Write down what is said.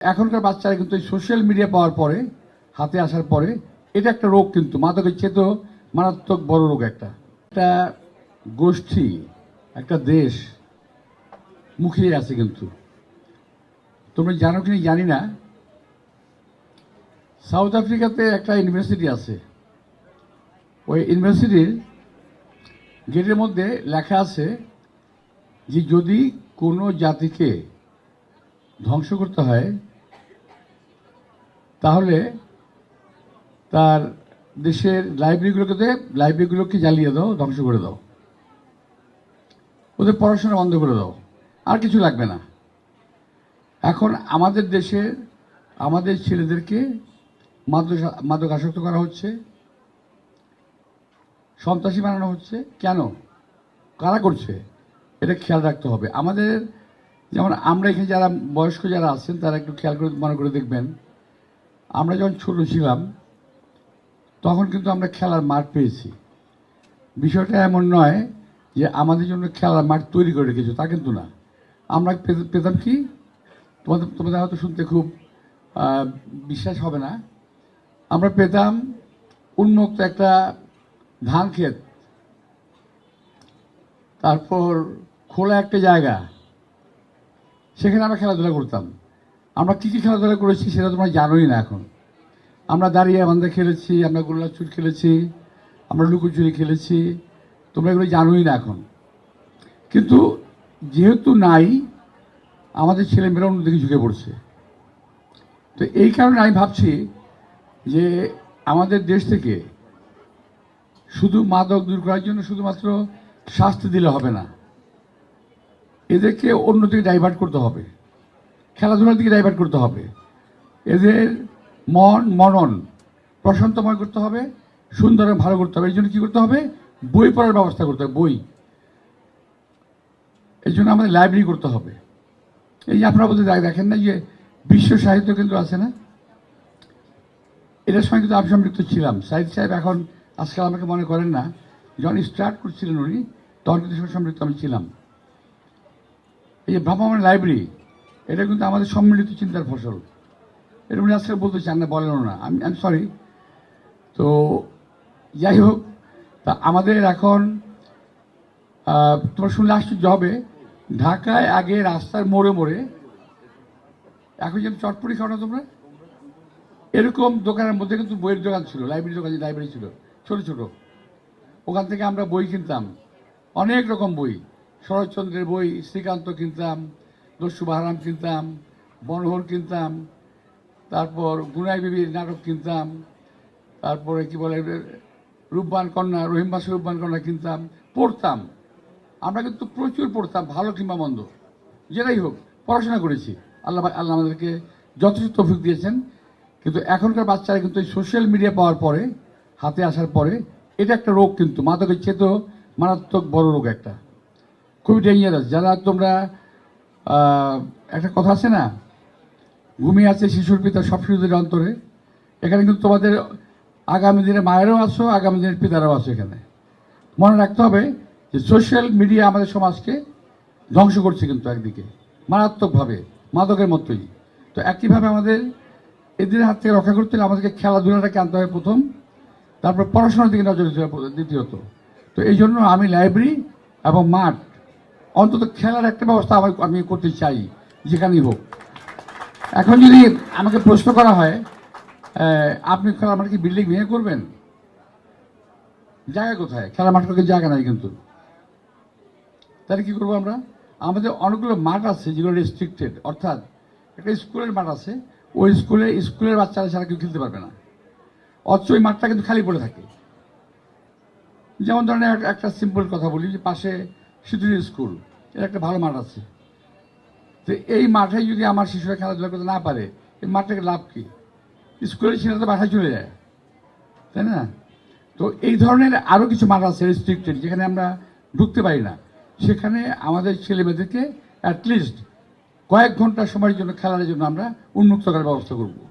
এখনকার বাচ্চারা কিন্তু সোশ্যাল মিডিয়া পাওয়ার পরে, হাতে আসার পরে, এটা একটা রোগ কিন্তু। মাদকের চেয়ে তো মারাত্মক বড় রোগ একটা। একটা গোষ্ঠী, একটা দেশ মুখিয়ে আছে কিন্তু। তোমরা জানো কি জানি না। সাউথ আফ্রিকাতে একটা ইউনিভার্সিটি আছে। ওই ইউনিভার্সিটির গেটের মধ্যে লেখা আছে যে যদি কোনো জাতিকে ধ্বংস করতে হয় তাহলে তার দেশের লাইব্রেরিগুলোকে লাইব্রেরিগুলোকে জ্বালিয়ে দাও, ধ্বংস করে দাও। ওদের পড়াশোনা বন্ধ করে দাও। আর কিছু লাগবে না। এখন আমাদের দেশের আমাদের ছেলেদেরকে মাদক মাদক আসক্ত করা হচ্ছে। সন্ত্রাসী বানানো হচ্ছে। কেন? কারা করছে? এটা খেয়াল রাখতে হবে। আমাদের, যেমন আমরা এখানে যারা বয়স্ক যারা আছেন, তারা একটু খেয়াল করে, মনে করে দেখবেন। আমরা যখন ছোট ছিলাম, তখন কিন্তু আমরা খেলার মাঠ পেয়েছি। বিষয়টা এমন নয় যে আমাদের জন্য খেলার মাঠ তৈরি করে রেখেছে, তা কিন্তু না। আমরা পেতাম কি? তোমাদের তোমাদের হয়তো শুনতে খুব বিশ্বাস হবে না। আমরা পেতাম উন্মুক্ত একটা ধান ক্ষেত। তারপর খোলা একটা জায়গা। সেখানে আমরা খেলাধুলা করতাম। আমরা কী কী খেলাধুলা করেছি সেটা তোমরা জানোই না এখন। আমরা দাঁড়িয়ে বান্ধা খেলেছি, আমরা গোল্লা চুট খেলেছি, আমরা লুকোচুরি খেলেছি, তোমরা এগুলো জানোই না এখন। কিন্তু যেহেতু নাই, আমাদের ছেলেমেয়েরা অন্যদিকে ঝুঁকে পড়ছে। তো এই কারণে আমি ভাবছি যে আমাদের দেশ থেকে শুধু মাদক দূর করার জন্য শুধুমাত্র শাস্তি দিলে হবে না। এদেরকে অন্যদিকে ডাইভার্ট করতে হবে। খেলাধুলার দিকে ডাইভার্ট করতে হবে। এদের মন, মনন, প্রশান্তময় করতে হবে, সুন্দর ভালো করতে হবে। এই জন্য কী করতে হবে? বই পড়ার ব্যবস্থা করতে হবে, বই। এই জন্য আমাদের লাইব্রেরি করতে হবে। এই যে আপনারা বলতে দেখেন না যে বিশ্ব সাহিত্য কেন্দ্র আছে না? এটার সঙ্গে কিন্তু আমি সম্পৃক্ত ছিলাম। সাহিদ সাহেব এখন আজকাল আমাকে মনে করেন না। যখন স্টার্ট করছিলেন উনি, তখন কিন্তু সম্পৃক্ত আমি ছিলাম। এই যে ভ্রাম্যমান লাইব্রেরি এটা কিন্তু আমাদের সম্মিলিত চিন্তার ফসল। এটা উনি আজকাল বলতে চান না বলেন না। আমি আমি সরি তো যাই হোক, তা আমাদের এখন তোমার শুনলে আশ্চর্য হবে, ঢাকায় আগে রাস্তার মোড়ে মোড়ে, এখন যেন চটপটি খাও না তোমরা? এরকম দোকানের মধ্যে কিন্তু বইয়ের দোকান ছিল লাইব্রেরি দোকান লাইব্রেরি ছিল, ছোট ছোট। ওখান থেকে আমরা বই কিনতাম। অনেক রকম বই। শরৎচন্দ্রের বই, শ্রীকান্ত কিনতাম। দস্যু বাহারাম কিনতাম বনহর কিনতাম, তারপর গুনাই বিবির নাটক কিনতাম, তারপরে কি বলে, রূপবান কন্যা, রহিম বাসু রূপবান কন্যা কিনতাম, পড়তাম। আমরা কিন্তু প্রচুর পড়তাম, ভালো কিংবা মন্দ। যেটাই হোক, পড়াশোনা করেছি। আল্লাহ আল্লাহ আমাদেরকে যথেষ্ট তৌফিক দিয়েছেন। কিন্তু এখনকার বাচ্চারা কিন্তু এই সোশ্যাল মিডিয়া পাওয়ার পরে, হাতে আসার পরে, এটা একটা রোগ কিন্তু, মাদকের চেয়ে তো মারাত্মক বড় রোগ একটা। খুবই ডেঞ্জারাস যারা তোমরা একটা কথা আছে না? ঘুমিয়ে আছে শিশুর পিতা সব শিশুদের অন্তরে। এখানে কিন্তু তোমাদের আগামী দিনে মায়েরও আছো, আগামী দিনের পিতারাও আছো এখানে। মনে রাখতে হবে যে সোশ্যাল মিডিয়া আমাদের সমাজকে ধ্বংস করছে কিন্তু একদিকে, মারাত্মকভাবে, মাদকের মতোই। তো একইভাবে আমাদের এদের হাত থেকে রক্ষা করতে হলে আমাদেরকে খেলাধুলাটাকে আনতে হবে প্রথম, তারপর পড়াশোনার দিকে নজর দ্বিতীয়ত। তো এই জন্য আমি লাইব্রেরি এবং মাঠ অন্তত খেলার একটা ব্যবস্থা আমি আমি করতে চাই, যেখানেই হোক। এখন যদি আমাকে প্রশ্ন করা হয় আপনি খেলা মাঠে কি বিল্ডিং ভেঙে করবেন? জায়গা কোথায়? খেলা মাঠ করতে জায়গা নাই কিন্তু। তাহলে কি করব আমরা? আমাদের অনেকগুলো মাঠ আছে যেগুলো রেস্ট্রিক্টেড অর্থাৎ একটা স্কুলের মাঠ আছে, ওই স্কুলে স্কুলের বাচ্চারা ছাড়া কেউ খেলতে পারবে না। অথচ ওই মাঠটা কিন্তু খালি পড়ে থাকে। যেমন ধরেন এক- একটা সিম্পল কথা বলি, যে পাশে সিদ্ধুরি স্কুল। এর একটা ভালো মাঠ আছে। তো এই মাঠে যদি আমার শিশুরা খেলাধুলা করতে না পারে, এই মাঠটাকে লাভ কি? স্কুলের ছেলেরা তো বাসায় চলে যায়, তাই না? তো এই ধরনের আরও কিছু মাঠ আছে রেস্ট্রিক্টেড যেখানে আমরা ঢুকতে পারি না। সেখানে আমাদের ছেলে মেয়েদেরকে অ্যাটলিস্ট কয়েক ঘণ্টা সময়ের জন্য খেলার জন্য আমরা উন্মুক্ত করার ব্যবস্থা করব।